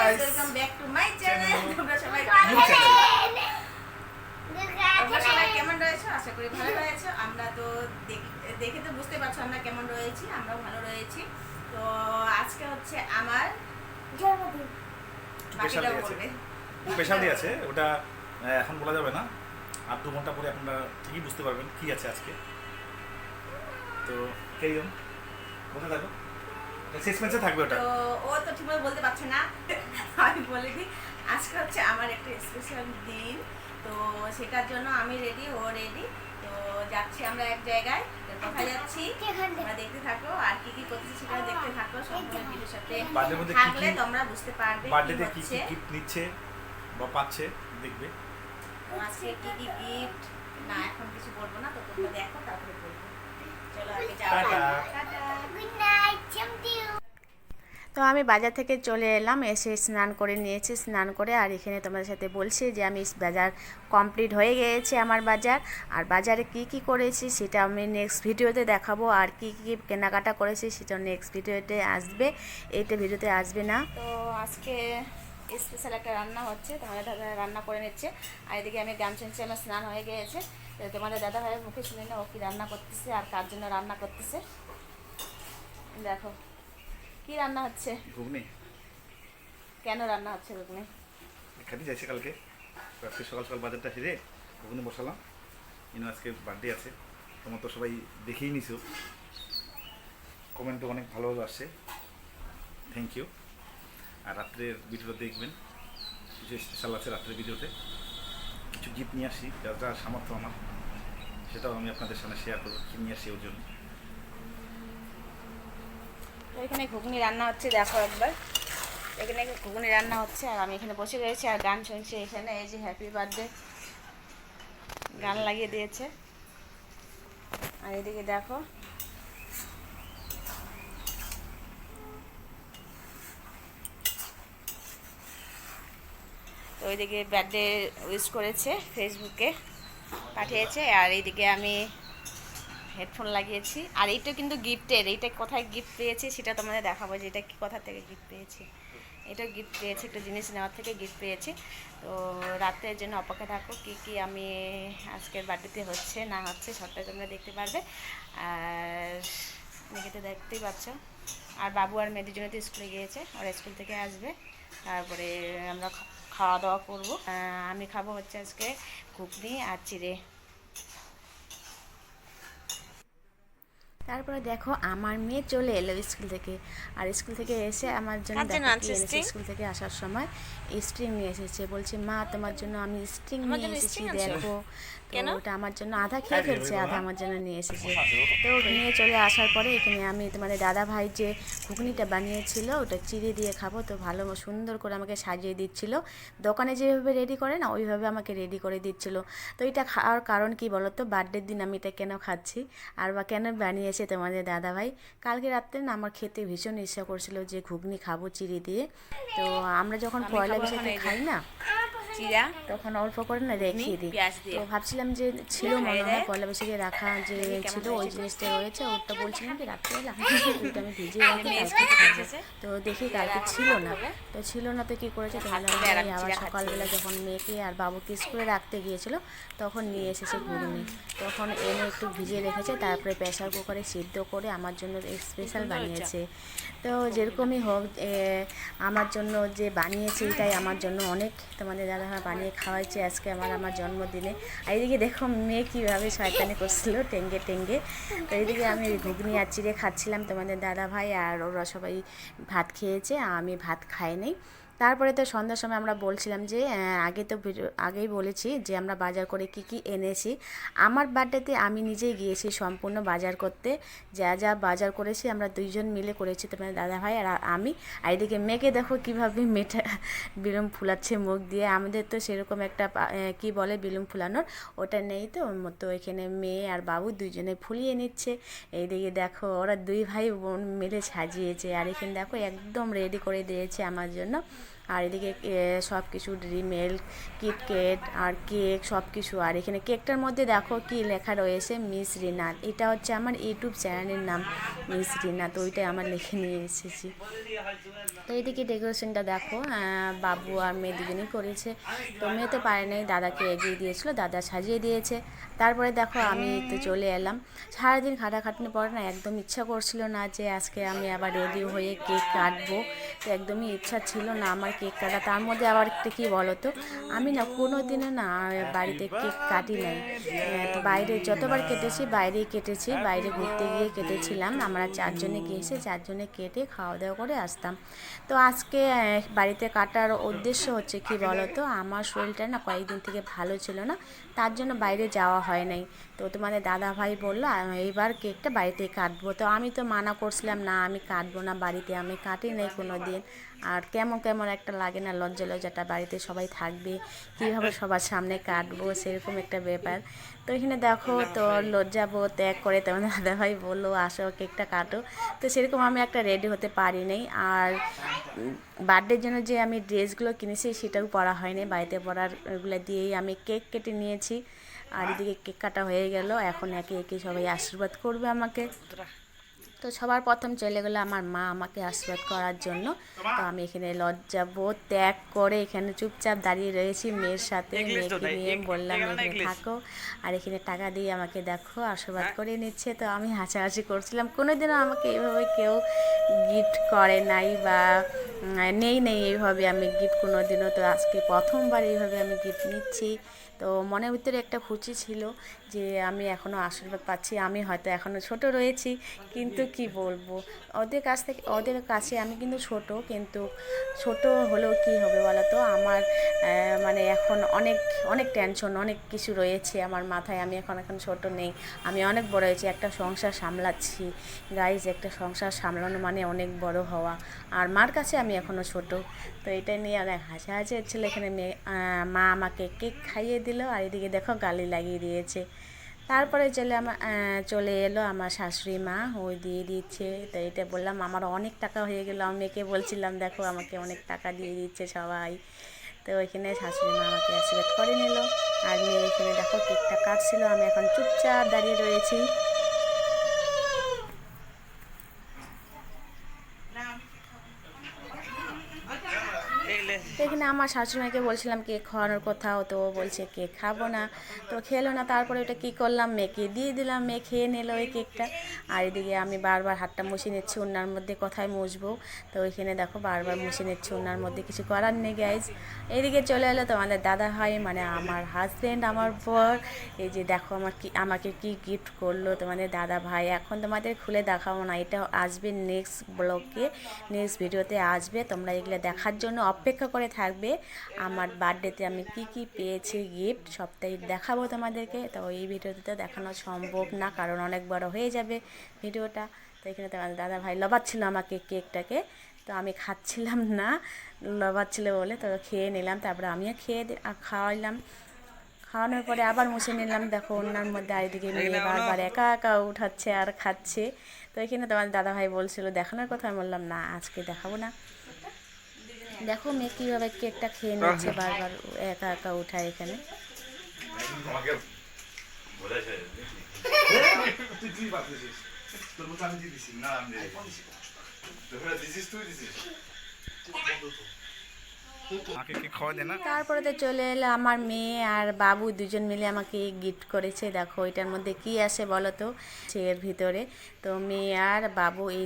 Guys guys! Welcome back to my channel Channel. তোমরা সবাই New channel. তোমরা সবাই কেমন রয়েছো? আশা করি ভালো রয়েছো। আমরা তো দেখ- দেখে তো বুঝতে পারছ আমরা কেমন রয়েছি আমরাও ভালো রয়েছি। তো আজকে হচ্ছে আমার স্পেশাল বাকিটাও বলবে। স্পেশাল আছে। ওটা এখন বলা যাবে না। আর দু ঘণ্টা পরে আপনারা ঠিকই বুঝতে পারবেন কি আছে আজকে। তো কেরিয়ন কোথায় থাকো? সিক্সমেন্সে থাকবে ওটা। তো ও তো ঠিকভাবে বলতে পারছে না। আমি বলে দিই আজকে হচ্ছে আমার একটা স্পেশাল দিন। তো সেটার জন্য আমি রেডি ও রেডি তো যাচ্ছি আমরা এক জায়গায়। কোথায় যাচ্ছি? তোমরা দেখতে থাকো আর কি কি সেটা দেখতে থাকো। সম্পূর্ণ ভিডিওর সাথে থাকলে তোমরা বুঝতে পারবে কি বার্থডেতে কি কি গিফট নিচ্ছে বা পাচ্ছে দেখবে। আজকে কি কি গিফট না এখন কিছু বলব না তো তোমরা দেখো তারপরে বলব। তো আমি বাজার থেকে চলে এলাম, এসে স্নান করে নিয়েছি, স্নান করে আর এখানে তোমাদের সাথে বলছি যে আমি বাজার কমপ্লিট হয়ে গিয়েছে আমার বাজার। আর বাজারে কি কি করেছি সেটা আমি নেক্সট ভিডিওতে দেখাবো। আর কি কি কেনাকাটা করেছি সেটা নেক্সট ভিডিওতে আসবে, এইটা ভিডিওতে আসবে না। তো আজকে স্পেশাল একটা রান্না হচ্ছে দাদা রান্না করে নিচ্ছে। আর এদিকে আমি গাম চেঞ্চে আমার স্নান হয়ে গিয়েছে। তো তোমাদের দাদা ভাইয়ের মুখে শুনে না ও কি রান্না করতেছে আর কার জন্য রান্না করতেছে। দেখো কি রান্না হচ্ছে? ঘুগনি। কেন রান্না হচ্ছে রুগনি এখানে যাইছে কালকে। আজকে সকাল সকাল বাজারটা সেরে ঘুগনি বসালাম। ইনো আজকে বার্থডে আছে। তোমার তো সবাই দেখেই নিছো। কমেন্টও অনেক ভালোভাবে আসছে। থ্যাংক ইউ আর রাত্রের ভিডিও দেখবেন। কিছু স্পেশাল আছে রাত্রের ভিডিওতে কিছু গিফট নিয়ে আসি যা যা সামর্থ্য আমার, সেটাও আমি আপনাদের সামনে শেয়ার করব কি নিয়ে আসি ওর জন্য। এখানে ঘুগনি রান্না হচ্ছে, দেখো একবার। এখানে ঘুগনি রান্না হচ্ছে, আর আমি এখানে বসে রয়েছি, আর গান শুনছি এখানে, এই যে হ্যাপি বার্থডে গান লাগিয়ে দিয়েছে। আর এদিকে দেখো ওইদিকে বার্থডে উইশ করেছে ফেসবুকে পাঠিয়েছে, আর এইদিকে আমি হেডফোন লাগিয়েছি। আর এইটা কিন্তু গিফটের এইটা কোথায় গিফট পেয়েছি সেটা তোমাদের দেখাবো যে এটা কি কোথা থেকে গিফট পেয়েছি। এটা গিফট পেয়েছি, একটা জিনিস নেওয়ার থেকে গিফট পেয়েছি। তো রাতের জন্য অপেক্ষা থাকো, কি কি আমি আজকের বার্থডেতে হচ্ছে, না হচ্ছে, সবটাই তোমরা দেখতে পারবে। আর এদিকে তো দেখতেই পাচ্ছ। আর বাবু আর মেয়েদের জন্য তো স্কুলে গিয়েছে, ওরা স্কুল থেকে আসবে। তারপরে আমরা খাওয়া দাওয়া করব আমি খাব হচ্ছে আজকে ঘুগনি আর চিড়ে। তারপরে দেখো আমার মেয়ে চলে এলো স্কুল থেকে। আর স্কুল থেকে এসে আমার জন্য? স্কুল থেকে আসার সময় স্ট্রিং নিয়ে এসেছে। বলছে মা তোমার জন্য আমি স্ট্রিং নিয়ে এসেছি দেখো। কেন? ওটা আমার জন্য আধা খেয়ে ফেলছে আধা আমার জন্য নিয়ে এসেছে। তো নিয়ে চলে আসার পরে এখানে আমি তোমাদের দাদা ভাই যে ঘুগনিটা বানিয়েছিল ওটা চিড়ে দিয়ে খাব তো ভালো সুন্দর করে আমাকে সাজিয়ে দিচ্ছিল। দোকানে যেভাবে রেডি করে না ওইভাবে আমাকে রেডি করে দিচ্ছিল। তো এটা খাওয়ার কারণ কি বলো তো বার্থডের দিন আমি এটা কেন খাচ্ছি? আর বা কেন বানিয়েছে তোমাদের দাদা ভাই কালকে রাত্রে না আমার খেতে ভীষণ ইচ্ছা করছিল যে ঘুগনি খাব চিড়ে দিয়ে। তো আমরা যখন পয়লা বৈশাখে। খাই না চিরা তখন অল্প করে না রেখে দিই। তো ভাবছিলাম যে ছিল মনে হয় পয়লা বৈশাখে রাখা যে ছিল ওই জিনিসটা রয়েছে ওটা বলছিলাম কি রাত্রেবেলা। ওইটা আমি ভিজিয়ে রাখি কালকে খাব। তো দেখি কালকে ছিল না। তো ছিল না তো কি করেছে তাহলে আমি আবার সকালবেলা যখন মেয়েকে আর বাবুকে স্কুলে রাখতে গিয়েছিল তখন নিয়ে এসেছে ঘুগনি। তখন এনে একটু ভিজিয়ে রেখেছে তারপরে প্রেশার কুকারে সিদ্ধ করে আমার জন্য স্পেশাল বানিয়েছে। তো যেরকমই হোক আমার জন্য যে বানিয়েছে এটাই আমার জন্য অনেক তোমাদের দাদা বানিয়ে খাওয়াইছে আজকে আমার আমার জন্মদিনে। আর এদিকে দেখো মেয়ে কীভাবে শয়তানি করছিল, টেঙ্গে টেঙ্গে। তো এদিকে আমি ঘুগনি আর চিড়ে খাচ্ছিলাম তোমাদের দাদা ভাই আর ওরা সবাই ভাত খেয়েছে, আমি ভাত খাইনি। তারপরে তো সন্ধ্যার সময় আমরা বলছিলাম যে আগে তো আগেই বলেছি যে আমরা বাজার করে কি কি এনেছি। আমার বার্থডেতে আমি নিজেই গিয়েছি সম্পূর্ণ বাজার করতে। যা যা বাজার করেছি আমরা দুইজন মিলে করেছি তোমার দাদা ভাই আর আমি। আর এদিকে মেয়েকে দেখো কীভাবে মেয়েটা বেলুন ফুলাচ্ছে মুখ দিয়ে। আমাদের তো সেরকম একটা কি বলে বেলুন ফুলানোর? ওটা নেই তো। তো এখানে মেয়ে আর বাবু দুইজনে ফুলিয়ে নিচ্ছে। এইদিকে দেখো ওরা দুই ভাই বোন মিলে সাজিয়েছে। আর এখানে দেখো একদম রেডি করে দিয়েছে আমার জন্য। আর এদিকে সব কিছু মিল্ক কিটকেট আর কেক সব কিছু আর এখানে কেকটার মধ্যে দেখো কি লেখা রয়েছে মিস রিনাত এটা হচ্ছে আমার ইউটিউব চ্যানেলের নাম মিস রিনাত ওইটাই আমার লিখে নিয়ে এসেছি। তো এইদিকে ডেকোরেশনটা দেখো বাবু আর মেয়ে দুজনেই করেছে। তো মেয়ে তো পারে নাই, দাদাকে এগিয়ে দিয়েছিল, দাদা সাজিয়ে দিয়েছে। তারপরে দেখো আমি তো চলে এলাম। সারাদিন খাটাখাটনি পরে না একদম ইচ্ছা করছিল না যে আজকে আমি আবার রেডি হয়ে কেক কাটবো। তো একদমই ইচ্ছা ছিল না, আমার কেক কাটা, তার মধ্যে আবার একটা কী বলো তো আমি না কোনো দিনে না বাড়িতে কেক কাটি নাই। তো বাইরে যতবার কেটেছি, বাইরেই কেটেছি, বাইরে ঘুরতে গিয়ে কেটেছিলাম। আমরা চারজনে গিয়েছি, চারজনে কেটে খাওয়া দাওয়া করে আসতাম। তো আজকে বাড়িতে কাটার উদ্দেশ্য হচ্ছে কি বলতো? আমার শরীরটা না কয়েকদিন থেকে ভালো ছিল না। তার জন্য বাইরে যাওয়া হয় নাই। তো তোমাদের দাদা ভাই বলল এইবার কেকটা বাড়িতে কাটবো। তো আমি তো মানা করছিলাম, না, আমি কাটবো না, বাড়িতে আমি কাটি নাই কোনো দিন আর কেমন কেমন একটা লাগে না, লজ্জা লজ্জাটা বাড়িতে সবাই থাকবে। কীভাবে সবার সামনে কাটবো, সেরকম একটা ব্যাপার। তো এখানে দেখো তো লজ্জাবোধ ত্যাগ করে তোমাদের দাদাভাই বলল আসো কেকটা কাটো। তো সেরকম আমি একটা রেডি হতে পারি নাই। আর বার্থডের জন্য যে আমি ড্রেসগুলো কিনেছি সেটাও পরা হয়নি। বাড়িতে পরার ওগুলো দিয়েই আমি কেক কেটে নিয়েছি। আর এদিকে কেক কাটা হয়ে গেল। এখন একে একে সবাই আশীর্বাদ করবে আমাকে। তো সবার প্রথম চলে গেলো আমার মা আমাকে আশীর্বাদ করার জন্য। তো আমি এখানে লজ্জা বোধ ত্যাগ করে এখানে চুপচাপ দাঁড়িয়ে রয়েছি মেয়ের সাথে মেয়েকে নিয়ে বললাম এখানে থাকো। আর এখানে টাকা দিয়ে আমাকে দেখো আশীর্বাদ করে নিচ্ছে। তো আমি হাসাহাসি করছিলাম। কোনোদিনও আমাকে এইভাবে কেউ গিফট করে নাই বা নেই নেই এইভাবে আমি গিফট কোনোদিনও। তো আজকে প্রথমবার এইভাবে আমি গিফট নিচ্ছি। তো মনের ভিতরে একটা খুশি ছিল। যে আমি এখনও আশীর্বাদ পাচ্ছি, আমি হয়তো এখনও ছোট রয়েছি, কিন্তু কি বলব? ওদের কাছ থেকে, ওদের কাছে আমি কিন্তু ছোট কিন্তু ছোট হলেও কি হবে বলো তো আমার মানে এখন অনেক অনেক টেনশন অনেক কিছু রয়েছে আমার মাথায়। আমি এখন এখন ছোট নেই। আমি অনেক বড় হয়েছি, একটা সংসার সামলাচ্ছি। গাইজ একটা সংসার সামলানো মানে অনেক বড় হওয়া। আর মার কাছে আমি এখনও ছোট। তো এটা নিয়ে অনেক হাসাহাসি হচ্ছিল এখানে মেয়ে মা আমাকে কেক খাইয়ে দিল। আর এদিকে দেখো গালি লাগিয়ে দিয়েছে। তারপরে চলে আমার চলে এলো আমার শাশুড়ি মা। ওই দিয়ে দিচ্ছে। তো এটা বললাম, আমার অনেক টাকা হয়ে গেলো। আমি মেয়েকে বলছিলাম, দেখো, আমাকে অনেক টাকা দিয়ে দিচ্ছে সবাই। তো ওইখানে শাশুড়ি মা আমাকে আশীর্বাদ করে নিল। আর মেয়ে এখানে দেখো, কেকটা কাটছিল। আমি এখন চুপচাপ দাঁড়িয়ে রয়েছি। এখানে আমার শাশুড়িমাকে বলছিলাম, কেক খাওয়ানোর কোথাও তো বলছে, কেক খাব না। তো খেলো না, তারপরে ওটা কী করলাম মেয়েকে দিয়ে দিলাম মেয়ে খেয়ে নিল ওই কেকটা। আর এদিকে আমি বারবার হাতটা মুছে নিচ্ছি ওনার মধ্যে কোথায় মুছবো। তো ওইখানে দেখো, বারবার মুছে নিচ্ছি ওনার মধ্যে কিছু করার নেই গাইজ এদিকে চলে এলো তোমাদের দাদা ভাই মানে আমার হাজব্যান্ড আমার বর। এই যে দেখো আমার কি, আমাকে কি গিফট করল তোমাদের দাদা ভাই। এখন তোমাদের খুলে দেখাবো না, এটা আসবে নেক্সট ব্লগে নেক্সট ভিডিওতে আসবে। তোমরা এগুলো দেখার জন্য অপেক্ষা করে থাকবে। আমার বার্থডেতে আমি কি কি পেয়েছি গিফট সবটাই দেখাবো তোমাদেরকে। তো এই ভিডিওতে তো দেখানো সম্ভব না কারণ অনেক বড় হয়ে যাবে ভিডিওটা। তো এখানে তোমাদের দাদা ভাই লবাচ্ছিল আমাকে কেকটাকে। তো আমি খাচ্ছিলাম না লবাচ্ছিল বলে তো খেয়ে নিলাম তারপরে আমিও খেয়ে খাওয়াইলাম। খাওয়ানোর পরে আবার মুছে নিলাম। দেখো ওনার মধ্যে আর এদিকে মেয়ে বারবার একা একা উঠাচ্ছে আর খাচ্ছে। তো এখানে তোমার দাদা ভাই বলছিল দেখানোর কথা আমি বললাম না আজকে দেখাবো না। দেখো মেয়ে কীভাবে কেকটা খেয়ে নিচ্ছে বারবার একা একা উঠায় এখানে। তোর আমি না, আমি তুই আমাকে কি খাওয়া দেয় না তারপরে তো চলে এলো আমার মেয়ে আর বাবু দুজন মিলে আমাকে গিফট করেছে। দেখো এটার মধ্যে কি আছে বলো তো? এর ভিতরে তো মেয়ে আর বাবু এই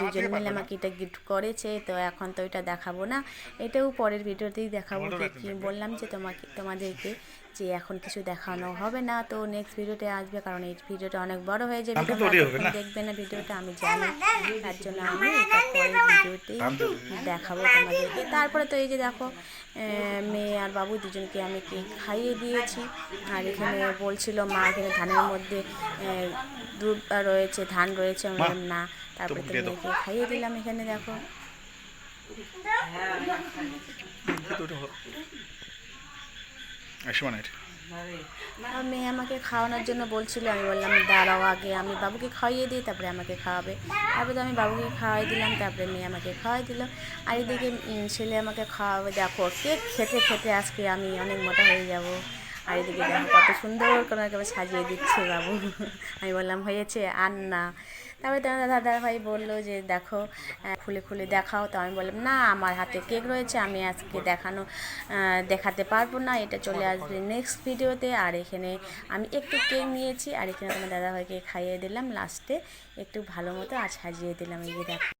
দুজন মিলে আমাকে এটা গিফট করেছে। তো এখন তো এটা দেখাবো না। এটাও পরের ভিডিওতেই দেখাবো। কি বললাম যে তোমাকে তোমাদেরকে যে এখন কিছু দেখানো হবে না তো নেক্সট ভিডিওতে আসবে কারণ এই ভিডিওটা অনেক বড় হয়ে যাবে? দেখবে না ভিডিওটা আমি জানি। তার জন্য আমি পরের ভিডিওতেই দেখাবো তোমাদেরকে। তারপরে তো এই যে দেখো মেয়ে আর বাবু দুজনকে আমি কেক খাইয়ে দিয়েছি। আর এখানে বলছিল মা এখানে ধানের মধ্যে দুধ রয়েছে ধান রয়েছে। আমি না। তারপরে তো মেয়েকে খাইয়ে দিলাম এখানে দেখো। আর মেয়ে আমাকে খাওয়ানোর জন্য বলছিল, আমি বললাম, দাঁড়াও আগে, আমি বাবুকে খাইয়ে দিই, তারপরে আমাকে খাওয়াবে। তারপরে তো আমি বাবুকে খাওয়াই দিলাম, তারপরে মেয়ে আমাকে খাওয়াই দিল। আর এদিকে ছেলে আমাকে খাওয়াবে, দেখো, কেক খেতে খেতে আজকে আমি অনেক মোটা হয়ে যাব। আর এদিকে দেখো কত সুন্দর করে একেবারে সাজিয়ে দিচ্ছে বাবু। আমি বললাম, হয়েছে আর না। তারপরে তোমার দাদা ভাই বলল যে, দেখো খুলে খুলে দেখাও। তো আমি বললাম, না, আমার হাতে কেক রয়েছে, আমি আজকে দেখানো দেখাতে পারব না। এটা চলে আসবে নেক্সট ভিডিওতে আর এখানে আমি একটু কেক নিয়েছি, আর এখানে তোমার দাদা ভাইকে খাইয়ে দিলাম। লাস্টে একটু ভালো মতো আর সাজিয়ে দিলাম। এই দেখো।